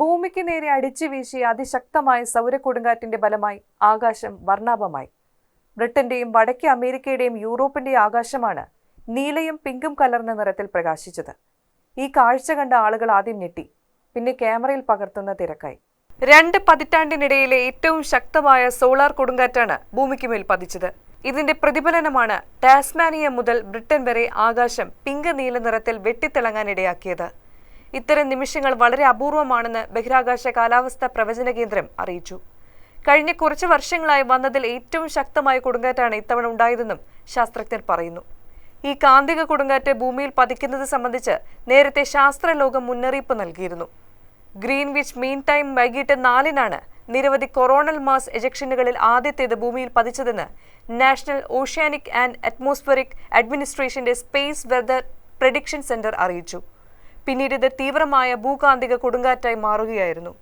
ഭൂമിക്ക് നേരെ അടിച്ചു വീശിയ അതിശക്തമായ സൗരക്കൊടുങ്കാറ്റിന്റെ ഫലമായി ആകാശം വർണാഭമായി. ബ്രിട്ടന്റെയും വടക്കേ അമേരിക്കയുടെയും യൂറോപ്പിന്റെയും ആകാശമാണ് നീലയും പിങ്കും കലർന്ന നിറത്തിൽ പ്രകാശിച്ചത്. ഈ കാഴ്ച കണ്ട ആളുകൾ ആദ്യം ഞെട്ടി പിന്നെ ക്യാമറയിൽ പകർത്തുന്ന തിരക്കായി. രണ്ട് പതിറ്റാണ്ടിനിടയിലെ ഏറ്റവും ശക്തമായ സോളാർ കൊടുങ്കാറ്റാണ് ഭൂമിക്ക് മേൽ പതിച്ചത്. ഇതിന്റെ പ്രതിഫലനമാണ് ടാസ്മാനിയ മുതൽ ബ്രിട്ടൻ വരെ ആകാശം പിങ്ക് നീല നിറത്തിൽ വെട്ടിത്തിളങ്ങാനിടയാക്കിയത്. ഇത്തരം നിമിഷങ്ങൾ വളരെ അപൂർവമാണെന്ന് ബഹിരാകാശ കാലാവസ്ഥ പ്രവചന കേന്ദ്രം അറിയിച്ചു. കഴിഞ്ഞ കുറച്ച് വർഷങ്ങളായി വന്നതിൽ ഏറ്റവും ശക്തമായ കൊടുങ്കാറ്റാണ് ഇത്തവണ ഉണ്ടായതെന്നും ശാസ്ത്രജ്ഞർ പറയുന്നു. ഈ കാന്തിക കൊടുങ്കാറ്റ് ഭൂമിയിൽ പതിക്കുന്നത് സംബന്ധിച്ച് നേരത്തെ ശാസ്ത്രലോകം മുന്നറിയിപ്പ് നൽകിയിരുന്നു. ഗ്രീൻവിച്ച് മീൻ ടൈം വൈകിട്ട് നാലിനാണ് നിരവധി കൊറോണൽ മാസ് എജക്ഷനുകളിൽ ആദ്യത്തേത് ഭൂമിയിൽ പതിച്ചതെന്ന് നാഷണൽ ഓഷ്യാനിക് ആൻഡ് അറ്റ്മോസ്ഫറിക് അഡ്മിനിസ്ട്രേഷന്റെ സ്പേസ് വെതർ പ്രഡിക്ഷൻ സെന്റർ അറിയിച്ചു. പിന്നീട് ഇത് തീവ്രമായ ഭൂകാന്തിക കൊടുങ്കാറ്റായി മാറുകയായിരുന്നു